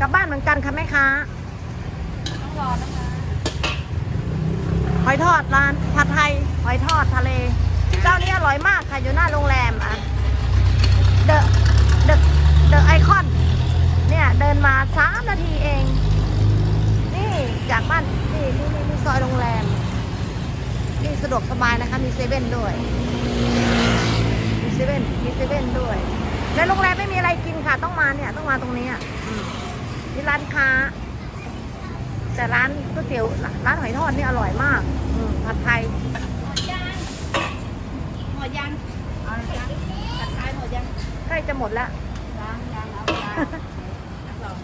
กลับบ้านเหมือนกันค่ะแม่ค้าต้องรอนะคะหอยทอดร้านผัดไทยหอยทอดทะเลเจ้านี้อร่อยมากค่ะอยู่หน้าโรงแรมอะเดอะเดอะเดอะไอคอนเนี่ยเดินมาสามนาทีเอง นี่จากบ้านนี่นี่นี่นี่ซอยโรงแรมนี่สะดวกสบายนะคะ มีเซเว่นด้วย มีเซเว่นมีเซเว่นด้วยในโรงแรมไม่มีอะไรกินค่ะ ต้องมาเนี่ย ต้องมาตรงนี้อะ อืมมีร้านค้า แต่ร้านก๋วยเตี๋ยวร้านหอยทอดนี่อร่อยมากอืมผัดไทยหมดยังหมดยังเอาละจ้ะตัดท้ายหมดยังใกล้จะหมดแล้ว ยังยังเอาละลอง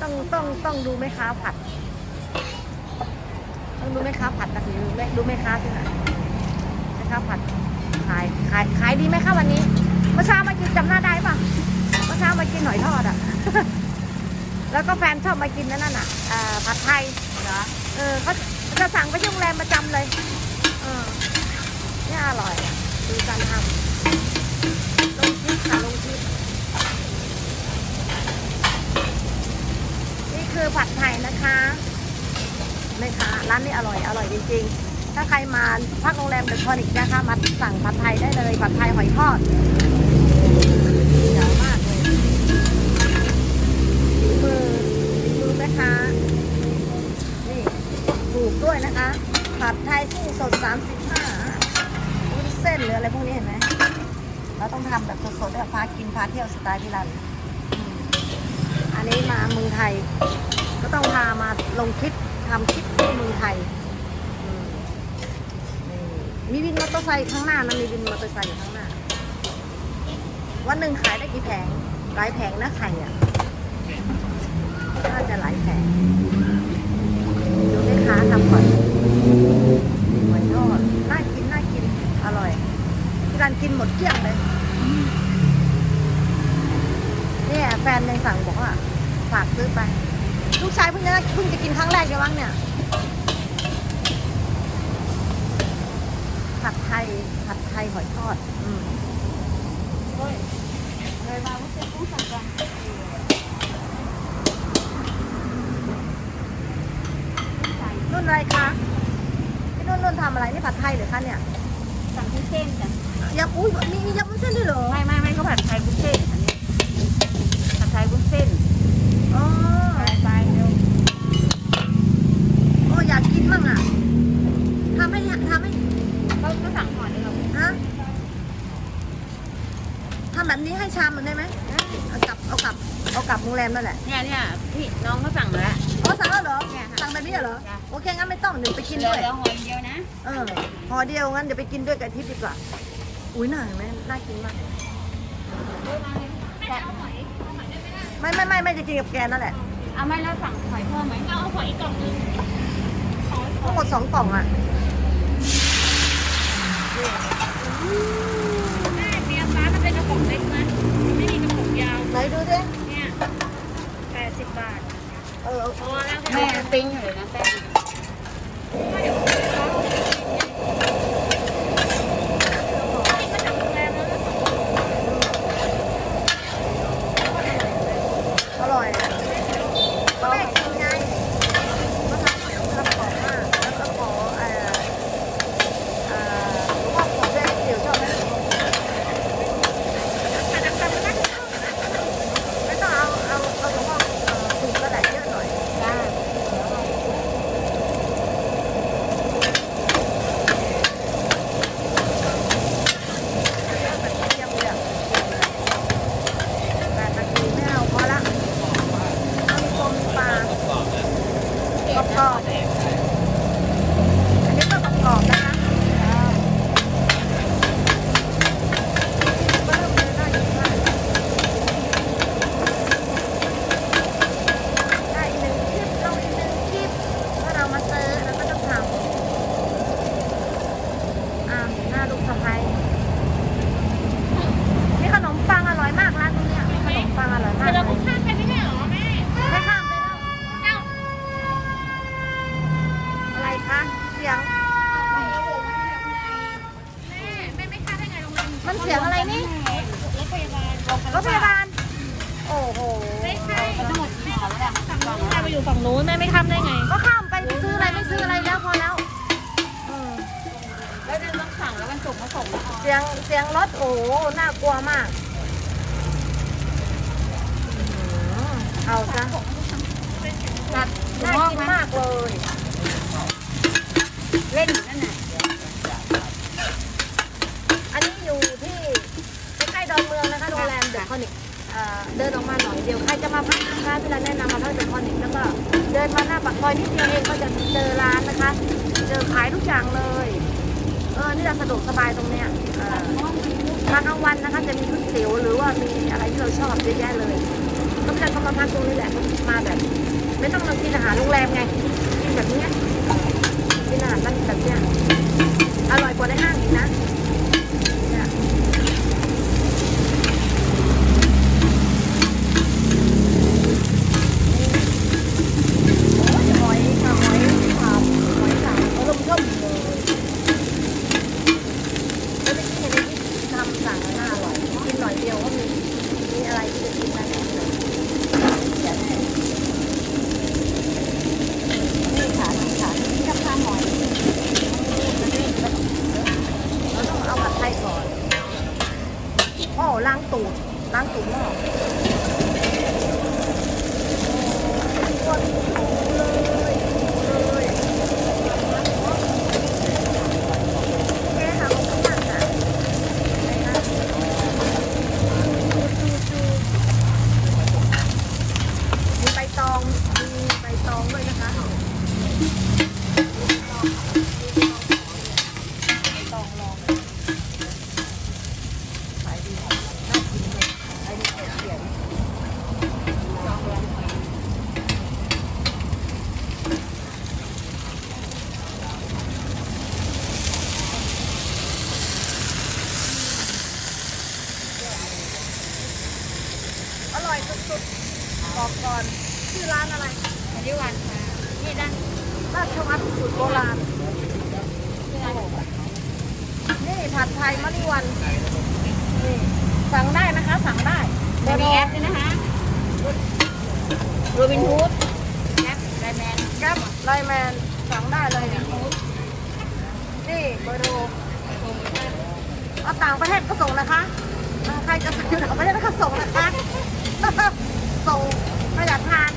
ต้องต้องต้องดูแม่ค้าผัด ต้องดูแม่ค้าผัดนะดูแม่ดูแม่ค้าที่ไหนแม่ค้าผัดขายขายขายดีไหมคะวันนี้เมื่อเช้ามากินจำหน้าได้ปะเมื่อเช้ามากินหอยทอดอะ แล้วก็แฟนชอบมากินนั่นน่ะผัดไทยเหรอเออเขาจะสั่งไปที่โรงแรมประจำเลย เออนี่อร่อยดูการทำลงคลิปค่ะลงคลิปนี่คือผัดไทยนะคะแม่ค้าร้านนี้อร่อยอร่อยจริง ๆ ถ้าใครมาพักโรงแรมเดอะคอนิกนะคะมาสั่งผัดไทยได้เลยผัดไทยหอยทอด ด้วยนะคะ ผัดไทยกุ้งสด 35วุ้นเส้นหรืออะไรพวกนี้เห็นไหมเราต้องทำแบบสดๆด้วยพากินพาเที่ยวสไตล์พิรันอันนี้มาเมืองไทย ก็ต้องพามาลงคลิปทำคลิปที่เมืองไทยอืมนี่มีวินมอเตอร์ไซค์ข้างหน้านะมีวินมอเตอร์ไซค์อยู่ข้างหน้า วันหนึ่งขายได้กี่แผงหลายแผงนะไข่อะ น่าจะหลายแผง ดูแม่ค้าทำก่อนหอยทอด น่ากิน น่ากิน อร่อยที่ร้านกินหมดเกลี้ยงเลย เนี่ยแฟนยัง สั่งบอกว่าฝากซื้อไป ลูกชายเพิ่งจะเพิ่งจะกินครั้งแรกเลยมั้งเนี่ย ผัดไทย ผัดไทยหอยทอด อืมเฮ้ยเลยมาว่าจะต้องสั่งกันนุ่นอะไรคะพี่นุ่นนุ่นทำอะไรนี่ผัดไทยเหรือคะเนี่ย สั่งที่เส้นจ้ะยำอุ้ยมีมียำวุ้นเส้นด้วยเหรอ ไม่ไม่ไม่เขาผัดไทยบุ้นเส้น อันนี้ผัดไทยบุ้นเส้นอ๋อไปไปเร็วโอ้อยากกินมั่งอะทำให้ทำให้เขาก็สั่งห่อเดียวฮะทำแบบนี้ให้ชามมันได้ไหมเอากลับเอากลับเอากลับโรงแรมนั่นแหละเนี่ยเนี่ยพี่น้องเขาสั่งแล้วอ๋อสั่งแล้วเหรอเนี่ยค่ะสั่งแบบนี้เหรอจ้ะโอเคงั้นไม่ต้องเดี๋ยวไปกินเหลืด้อวยเหลือห่อเดียวนะเออพอเดียวงั้นเดี๋ยวไปกินด้วยกับทิพย์ดีกว่าอุ้ยน่าเห็นไหมน่ากินมากแต่ ไม่ไม่ไม่ไม่จะกินกับแกนั่นแหละเอาไม่แล้วสั่งหอยเพิ่มไหมเอาหอยอีกกล่องนึงทั้งหมดสองกล่องอะแม่เบียร์ฟ้ามันเป็นกระป๋องเล็กนะไม่มีกระป๋องยาว ไหนดูสิเนี่ยแปดสิบบาท เออพอแล้วแม่ปิ้งอยู่เลยนะแป้ง 哎、欸。 แล้วแหละสั่งก่อนแม่ไปอยู่ฝั่งนู้นแม่ไม่ทำได้ไง ก็ข้ามไปซื้ออะไรไม่ซื้ออะไรแล้วพอแล้วเออแล้วเดินต้องสั่งแล้วมันส่งมาส่งแล้วเสียงเสียงรถโอ้โหน่ากลัวมากอื้อหือเอาซะจัดน่ากินมากเลย เล่นอยู่นั่นน่ะอันนี้อยู่ที่ใกล้ๆดอนเมืองนะคะโรงแรมเดอะคอนิก เดินออกมาหน่อยเดียวใครจะมาพักนะคะพี่รันแนะนำมาพักเดอะคอนิกแล้วก็เดินมาหน้าปากซอยนิดเดียวเองก็จะเจอร้านนะคะ เจอขายทุกอย่างเลยเออนี่เราสะดวกสบายตรงเนี้ยมากลางวันนะคะจะมีก๋วยเตี๋ยวหรือว่ามีอะไรที่เราชอบเยอะแยะเลยก็พี่รันก็มาพักตรงนี้แหละมาแบบ ไม่ต้องมากินอาหารโรงแรมไงกินแบบเนี้ยกินอาหารแบบเนี้ยอร่อยกว่าในห้างอีกนะเนี่ย โอ้ยหอยค่ะหอยขาบหอยสังเขาลมช่มเลยแล้วไม่กินอะไรที่ทำสั่งน่าอร่อยกินหน่อยเดียวก็มีมีอะไรที่จะกินได้นี่ค่ะนี่ค่ะนี่กับข้าวหอยเราต้องเอาผัดไทยก่อนโอ้ล้างตูดล้างตูดหม้อคนเลยเลยแค่หาของฝากอะนะคะมีใบ ตองมีใบตองด้วยนะคะใบตองลองขายดีน่ากินเลยไอ้นี่เขียนลองลอง อร่อยสุดๆ บอกก่อน ชื่อร้านอะไรอันนี้วันค่ะ นี่ด้านราชวัฒน์สูตรโบราณ นี่ผัดไทยมะลิวันนี่สั่งได้นะคะ สั่งได้จะมีแอปด้วยนะคะโรบินฮูดแอปไลแมนแก๊ปไลน์แมนสั่งได้เลยเนี่ยนี่เบอร์โทรเอาต่างประเทศก็ส่งนะคะอ่าใครจะสั่งอยู่ต่างประเทศก็ส่งนะคะ ส่งไม่อยากทาน